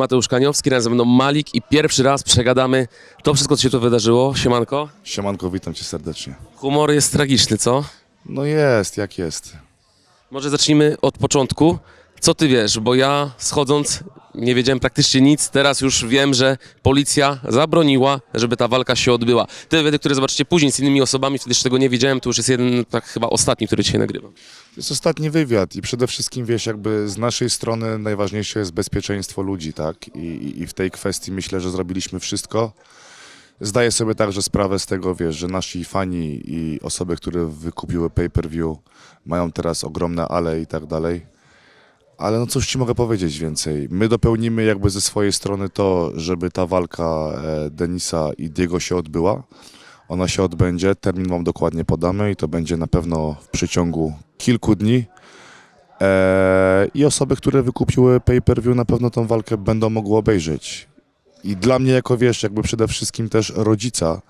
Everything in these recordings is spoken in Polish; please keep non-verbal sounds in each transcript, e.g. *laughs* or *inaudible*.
Mateusz Kaniowski, razem ze mną Malik i pierwszy raz przegadamy to wszystko, co się tu wydarzyło. Siemanko. Siemanko, witam cię serdecznie. Humor jest tragiczny, co? No jest, jak jest. Może zacznijmy od początku. Co ty wiesz? Bo ja schodząc nie wiedziałem praktycznie nic. Teraz już wiem, że policja zabroniła, żeby ta walka się odbyła. Te wywiady, które zobaczycie później z innymi osobami, wtedy jeszcze tego nie wiedziałem, to już jest jeden, tak chyba ostatni, który dzisiaj nagrywam. To jest ostatni wywiad i przede wszystkim, wiesz, jakby z naszej strony najważniejsze jest bezpieczeństwo ludzi, tak? I, i, i w tej kwestii myślę, że zrobiliśmy wszystko. Zdaję sobie także sprawę z tego, wiesz, że nasi fani i osoby, które wykupiły pay-per-view mają teraz ogromne ale i tak dalej. Ale no cóż ci mogę powiedzieć więcej. My dopełnimy jakby ze swojej strony to, żeby ta walka e, Denisa i Diego się odbyła. Ona się odbędzie, termin wam dokładnie podamy i to będzie na pewno w przeciągu kilku dni. E, I osoby, które wykupiły pay-per-view na pewno tą walkę będą mogły obejrzeć. I dla mnie jako wiesz, jakby przede wszystkim też rodzica,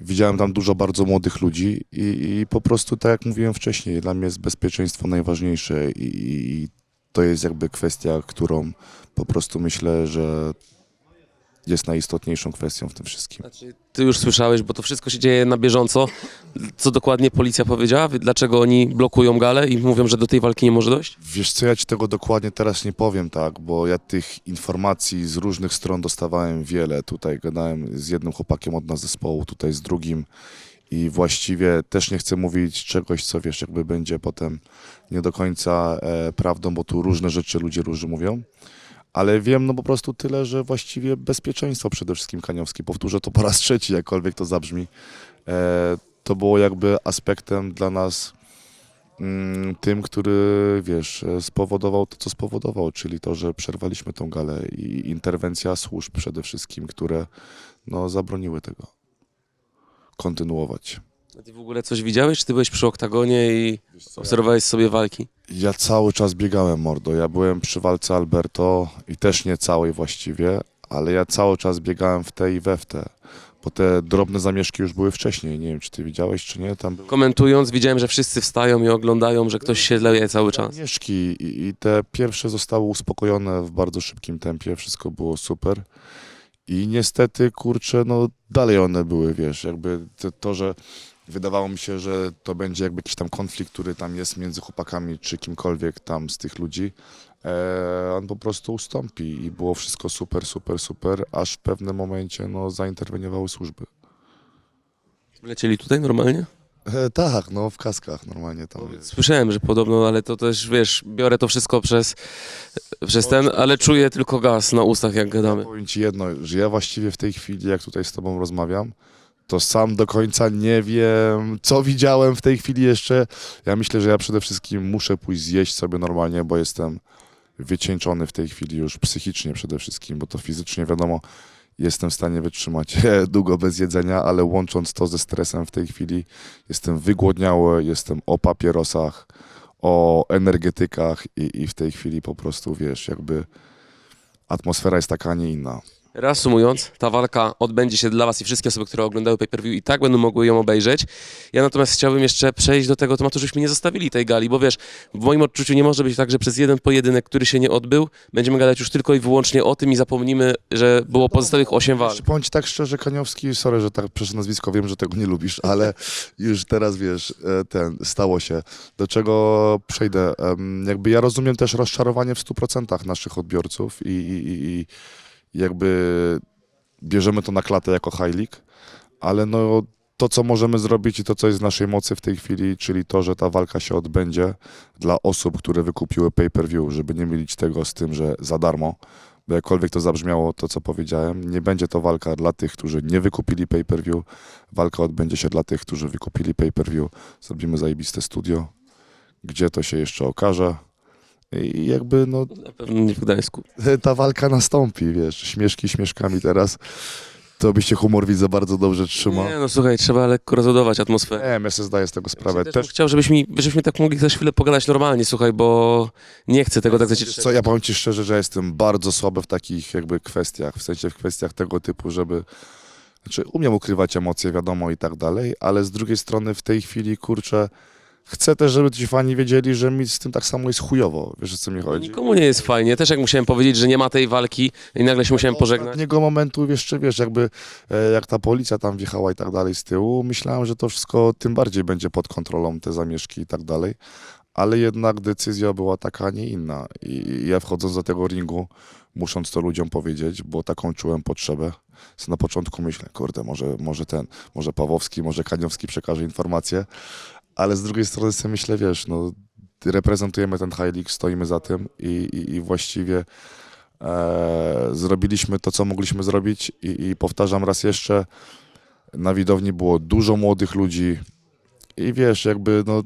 widziałem tam dużo bardzo młodych ludzi i, i po prostu tak jak mówiłem wcześniej, dla mnie jest bezpieczeństwo najważniejsze i, i to jest jakby kwestia, którą po prostu myślę, że jest najistotniejszą kwestią w tym wszystkim. Znaczy, ty już słyszałeś, bo to wszystko się dzieje na bieżąco. Co dokładnie policja powiedziała? Dlaczego oni blokują galę i mówią, że do tej walki nie może dojść? Wiesz co, ja ci tego dokładnie teraz nie powiem, tak, bo ja tych informacji z różnych stron dostawałem wiele. Tutaj gadałem z jednym chłopakiem od nas zespołu, tutaj z drugim i właściwie też nie chcę mówić czegoś, co wiesz, jakby będzie potem nie do końca e, prawdą, bo tu różne rzeczy ludzie różnie mówią. Ale wiem no po prostu tyle, że właściwie bezpieczeństwo przede wszystkim Kaniowski. Powtórzę to po raz trzeci, jakkolwiek to zabrzmi. E, to było jakby aspektem dla nas mm, tym, który, wiesz, spowodował to, co spowodował, czyli to, że przerwaliśmy tą galę i interwencja służb przede wszystkim, które no, zabroniły tego kontynuować. A ty w ogóle coś widziałeś? Czy ty byłeś przy oktagonie i obserwowałeś sobie walki? Ja cały czas biegałem, mordo. Ja byłem przy walce Alberto i też nie całej właściwie, ale ja cały czas biegałem w te i we w te, bo te drobne zamieszki już były wcześniej. Nie wiem, czy ty widziałeś, czy nie. Tam były Komentując, widziałem, że wszyscy wstają i oglądają, że ktoś się leje cały czas. zamieszki i, i te pierwsze zostały uspokojone w bardzo szybkim tempie. Wszystko było super. I niestety, kurczę, no dalej one były, wiesz, jakby to, to, że wydawało mi się, że to będzie jakby jakiś tam konflikt, który tam jest między chłopakami czy kimkolwiek tam z tych ludzi, e, on po prostu ustąpi i było wszystko super, super, super, aż w pewnym momencie no, zainterweniowały służby. Lecieli tutaj normalnie? E, tak, no w kaskach normalnie tam jest. Słyszałem, że podobno, ale to też, wiesz, biorę to wszystko przez, przez ten, ale czuję tylko gaz na ustach, jak gadamy. Powiem ci jedno, że ja właściwie w tej chwili, jak tutaj z tobą rozmawiam, to sam do końca nie wiem, co widziałem w tej chwili jeszcze. Ja myślę, że ja przede wszystkim muszę pójść zjeść sobie normalnie, bo jestem wycieńczony w tej chwili już psychicznie przede wszystkim, bo to fizycznie wiadomo, jestem w stanie wytrzymać *laughs* długo bez jedzenia, ale łącząc to ze stresem w tej chwili, jestem wygłodniały, jestem o papierosach, o energetykach i, i w tej chwili po prostu, wiesz, jakby atmosfera jest taka, a nie inna. Reasumując, ta walka odbędzie się dla Was i wszystkie osoby, które oglądały pay-per-view i tak będą mogły ją obejrzeć. Ja natomiast chciałbym jeszcze przejść do tego tematu, żebyśmy nie zostawili tej gali, bo wiesz, w moim odczuciu nie może być tak, że przez jeden pojedynek, który się nie odbył, będziemy gadać już tylko i wyłącznie o tym i zapomnimy, że było pozostałych 8 walk. Powiem ci tak szczerze, Kaniowski, sorry, że tak przez nazwisko wiem, że tego nie lubisz, ale już teraz wiesz, e, ten, stało się. Do czego przejdę? Jakby ja rozumiem też rozczarowanie w 100% naszych odbiorców i, i- i jakby bierzemy to na klatę jako high league, ale no to, co możemy zrobić i to, co jest w naszej mocy w tej chwili, czyli to, że ta walka się odbędzie dla osób, które wykupiły pay-per-view, żeby nie mylić tego z tym, że za darmo, bo jakkolwiek to zabrzmiało, to co powiedziałem, nie będzie to walka dla tych, którzy nie wykupili pay-per-view, walka odbędzie się dla tych, którzy wykupili pay-per-view, zrobimy zajebiste studio, gdzie to się jeszcze okaże i jakby no Na pewno nie w Gdańsku. ta walka nastąpi, wiesz, śmieszki śmieszkami teraz, to byście humor widzę bardzo dobrze trzyma. Nie, no słuchaj, trzeba lekko rozładować atmosferę. Nie, ja sobie zdaję z tego sprawę. Też Też, chciał, żebyśmy, żebyśmy tak mogli też chwilę pogadać normalnie, słuchaj, bo nie chcę tego tak zaciszyć. co, ja powiem ci szczerze, że jestem bardzo słaby w takich jakby kwestiach, w sensie w kwestiach tego typu, żeby znaczy umiem ukrywać emocje, wiadomo i tak dalej, ale z drugiej strony w tej chwili, kurczę, chcę też, żeby ci fani wiedzieli, że mi z tym tak samo jest chujowo. Wiesz, o co mi chodzi? nikomu nie jest fajnie. Też jak musiałem powiedzieć, że nie ma tej walki i nagle się musiałem pożegnać. ostatniego momentu jeszcze, wiesz, jakby e, jak ta policja tam wjechała i tak dalej z tyłu, myślałem, że to wszystko tym bardziej będzie pod kontrolą, te zamieszki i tak dalej. Ale jednak decyzja była taka, a nie inna. I ja wchodząc do tego ringu, musząc to ludziom powiedzieć, bo taką czułem potrzebę. So na początku myślę, kurde, może, może ten, może Pawłowski, może Kaniowski przekaże informację, ale z drugiej strony sobie myślę, wiesz, no reprezentujemy ten High League, stoimy za tym i, i, i właściwie e, zrobiliśmy to, co mogliśmy zrobić i, i powtarzam raz jeszcze, na widowni było dużo młodych ludzi i wiesz, jakby no,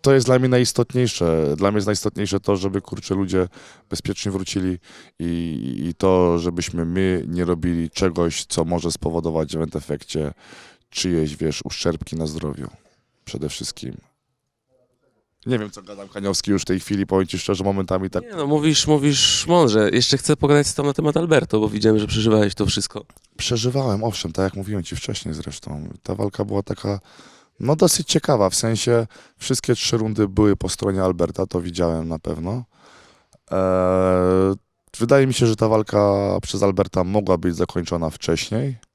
to jest dla mnie najistotniejsze. Dla mnie jest najistotniejsze to, żeby kurczę ludzie bezpiecznie wrócili i, i to, żebyśmy my nie robili czegoś, co może spowodować w efekcie czyjeś, wiesz, uszczerbki na zdrowiu. Przede wszystkim. Nie wiem, co gadam Kaniowski już w tej chwili, powiem ci szczerze, momentami tak Nie no, mówisz, mówisz mądrze. Jeszcze chcę pogadać z tobą na temat Alberto, bo widziałem, że przeżywałeś to wszystko. Przeżywałem, owszem, tak jak mówiłem ci wcześniej zresztą. Ta walka była taka, no dosyć ciekawa, w sensie wszystkie trzy rundy były po stronie Alberta, to widziałem na pewno. Eee, wydaje mi się, że ta walka przez Alberta mogła być zakończona wcześniej.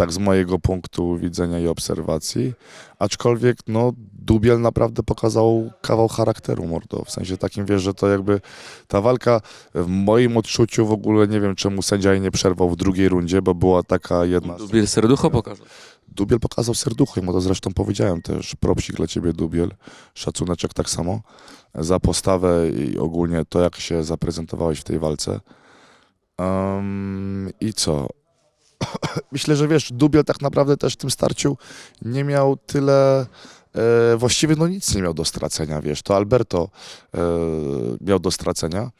Tak z mojego punktu widzenia i obserwacji. Aczkolwiek, no, Dubiel naprawdę pokazał kawał charakteru, mordo. W sensie takim, wiesz, że to jakby ta walka w moim odczuciu w ogóle nie wiem, czemu sędzia jej nie przerwał w drugiej rundzie, bo była taka jedna... Dubiel serducho pokazał. Dubiel pokazał serducho i mu to zresztą powiedziałem też. Propsik dla ciebie, Dubiel. Szacuneczek tak samo za postawę i ogólnie to, jak się zaprezentowałeś w tej walce. Em, I co? *coughs* Myślę, że wiesz, Dubiel tak naprawdę też w tym starciu nie miał tyle. E, właściwie no nic nie miał do stracenia, wiesz. To Alberto e, miał do stracenia.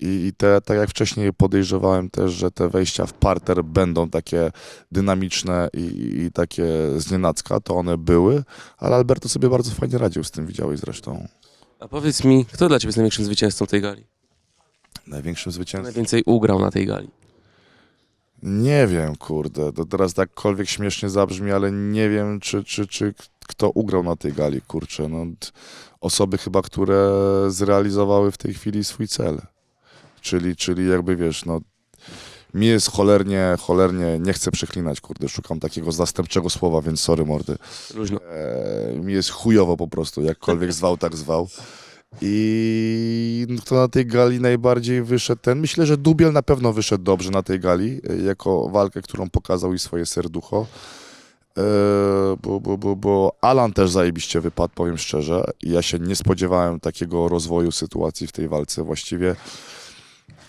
I, I te, tak jak wcześniej podejrzewałem też, że te wejścia w parter będą takie dynamiczne i, i takie znienacka, to one były, ale Alberto sobie bardzo fajnie radził z tym, widziałeś zresztą. A powiedz mi, kto dla ciebie jest największym zwycięzcą tej gali? Największym zwycięstwem. najwięcej ugrał na tej gali? Nie wiem, kurde, to teraz takkolwiek śmiesznie zabrzmi, ale nie wiem, czy, czy, czy kto ugrał na tej gali, kurczę. No, osoby chyba, które zrealizowały w tej chwili swój cel. Czyli, czyli jakby wiesz, no mi jest cholernie, cholernie, nie chcę przeklinać, kurde, szukam takiego zastępczego słowa, więc sorry mordy. Luźno. E, mi jest chujowo po prostu, jakkolwiek zwał, tak zwał. I kto na tej gali najbardziej wyszedł ten? Myślę, że Dubiel na pewno wyszedł dobrze na tej gali, e, jako walkę, którą pokazał i swoje serducho. E, bo, bo, bo, bo Alan też zajebiście wypadł, powiem szczerze. Ja się nie spodziewałem takiego rozwoju sytuacji w tej walce właściwie.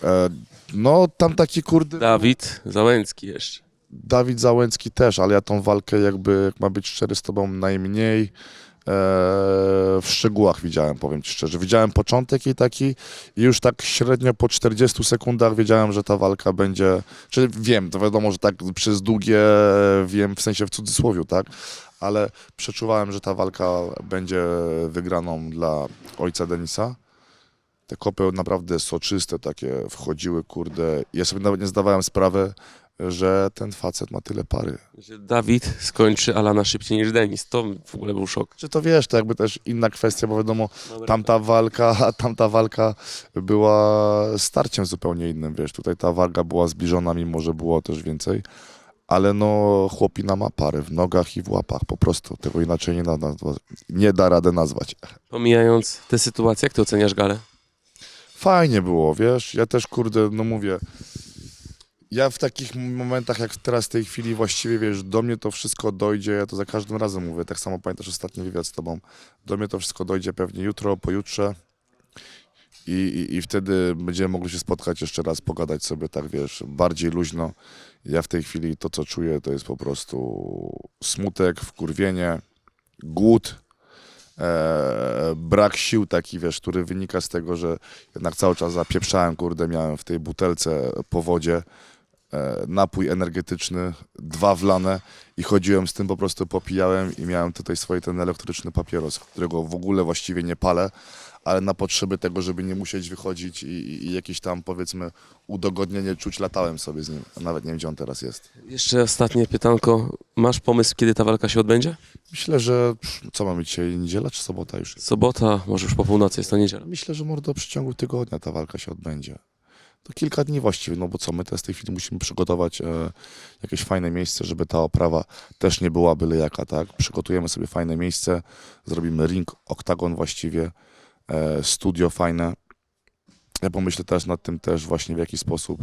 E, no, tam taki kurde... Dawid Załęcki jeszcze. Dawid Załęcki też, ale ja tą walkę jakby, jak ma być szczery z tobą, najmniej w szczegółach widziałem, powiem ci szczerze. Widziałem początek jej taki i już tak średnio po 40 sekundach wiedziałem, że ta walka będzie, czy wiem, to wiadomo, że tak przez długie wiem, w sensie w cudzysłowie, tak, ale przeczuwałem, że ta walka będzie wygraną dla ojca Denisa. Te kopy naprawdę soczyste takie wchodziły, kurde. Ja sobie nawet nie zdawałem sprawy, że ten facet ma tyle pary. Że Dawid skończy Alana szybciej niż Denis. To w ogóle był szok. Czy to wiesz, to jakby też inna kwestia, bo wiadomo, tamta walka, tamta walka była starciem zupełnie innym, wiesz, tutaj ta waga była zbliżona, mimo że było też więcej, ale no chłopina ma pary w nogach i w łapach, po prostu, tego inaczej nie da, nie da rady nazwać. Pomijając tę sytuację, jak ty oceniasz galę? Fajnie było, wiesz, ja też, kurde, no mówię, ja w takich momentach, jak teraz w tej chwili właściwie, wiesz, do mnie to wszystko dojdzie, ja to za każdym razem mówię, tak samo pamiętasz ostatni wywiad z tobą, do mnie to wszystko dojdzie pewnie jutro, pojutrze i, i, i wtedy będziemy mogli się spotkać jeszcze raz, pogadać sobie tak, wiesz, bardziej luźno. Ja w tej chwili to, co czuję, to jest po prostu smutek, wkurwienie, głód, e, brak sił taki, wiesz, który wynika z tego, że jednak cały czas zapieprzałem, kurde, miałem w tej butelce po wodzie napój energetyczny, dwa wlane i chodziłem z tym, po prostu popijałem i miałem tutaj swój ten elektryczny papieros, którego w ogóle właściwie nie palę, ale na potrzeby tego, żeby nie musieć wychodzić i, i, jakieś tam powiedzmy udogodnienie czuć, latałem sobie z nim. Nawet nie wiem, gdzie on teraz jest. Jeszcze ostatnie pytanko. Masz pomysł, kiedy ta walka się odbędzie? Myślę, że co mamy dzisiaj, niedziela czy sobota już? Sobota, może już po północy, jest to niedziela. Myślę, że mordo w przeciągu tygodnia ta walka się odbędzie. To kilka dni właściwie, no bo co, my teraz w tej chwili musimy przygotować e, jakieś fajne miejsce, żeby ta oprawa też nie była byle jaka, tak? Przygotujemy sobie fajne miejsce, zrobimy ring, oktagon właściwie, e, studio fajne. Ja pomyślę też nad tym też właśnie w jaki sposób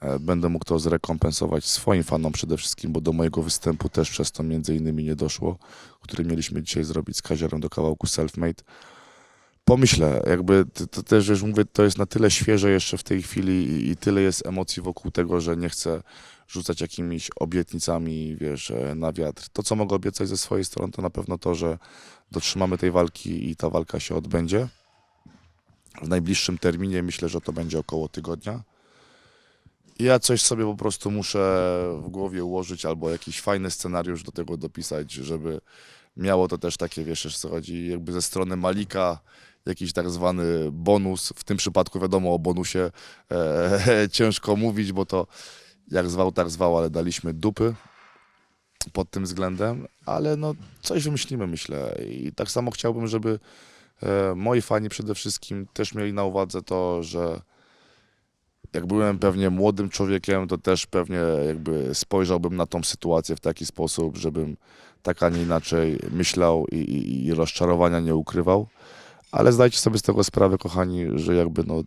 e, będę mógł to zrekompensować swoim fanom przede wszystkim, bo do mojego występu też przez to między innymi nie doszło, który mieliśmy dzisiaj zrobić z kaziorem do kawałku Selfmade pomyślę, jakby to, to też już mówię, to jest na tyle świeże jeszcze w tej chwili i, i tyle jest emocji wokół tego, że nie chcę rzucać jakimiś obietnicami, wiesz, e, na wiatr. To, co mogę obiecać ze swojej strony, to na pewno to, że dotrzymamy tej walki i ta walka się odbędzie. W najbliższym terminie myślę, że to będzie około tygodnia. Ja coś sobie po prostu muszę w głowie ułożyć albo jakiś fajny scenariusz do tego dopisać, żeby miało to też takie, wiesz, co chodzi, jakby ze strony Malika jakiś tak zwany bonus. W tym przypadku wiadomo o bonusie e, *laughs* ciężko mówić, bo to jak zwał, tak zwał, ale daliśmy dupy pod tym względem, ale no coś wymyślimy, myślę. I tak samo chciałbym, żeby e, moi fani przede wszystkim też mieli na uwadze to, że jak byłem pewnie młodym człowiekiem, to też pewnie jakby spojrzałbym na tą sytuację w taki sposób, żebym tak, a nie inaczej myślał i, i, i rozczarowania nie ukrywał. Ale zdajcie sobie z tego sprawę, kochani, że jakby no,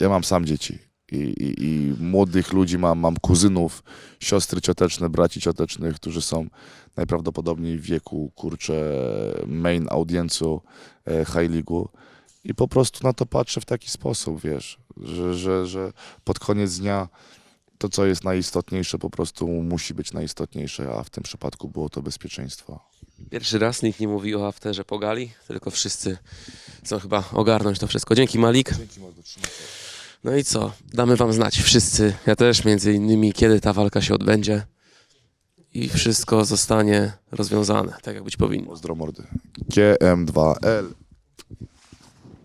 ja mam sam dzieci i, i, i młodych ludzi mam, mam kuzynów, siostry cioteczne, braci ciotecznych, którzy są najprawdopodobniej w wieku, kurczę, main audiencu e, High League'u. I po prostu na to patrzę w taki sposób, wiesz, że, że, że pod koniec dnia to, co jest najistotniejsze, po prostu musi być najistotniejsze, a w tym przypadku było to bezpieczeństwo. Pierwszy raz nikt nie mówi o afterze pogali, tylko wszyscy chcą chyba ogarnąć to wszystko. Dzięki Malik. Dzięki bardzo, trzymaj się. No i co? Damy wam znać wszyscy, ja też między innymi, kiedy ta walka się odbędzie i wszystko zostanie rozwiązane, tak jak być powinno. Pozdro mordy. GM2L.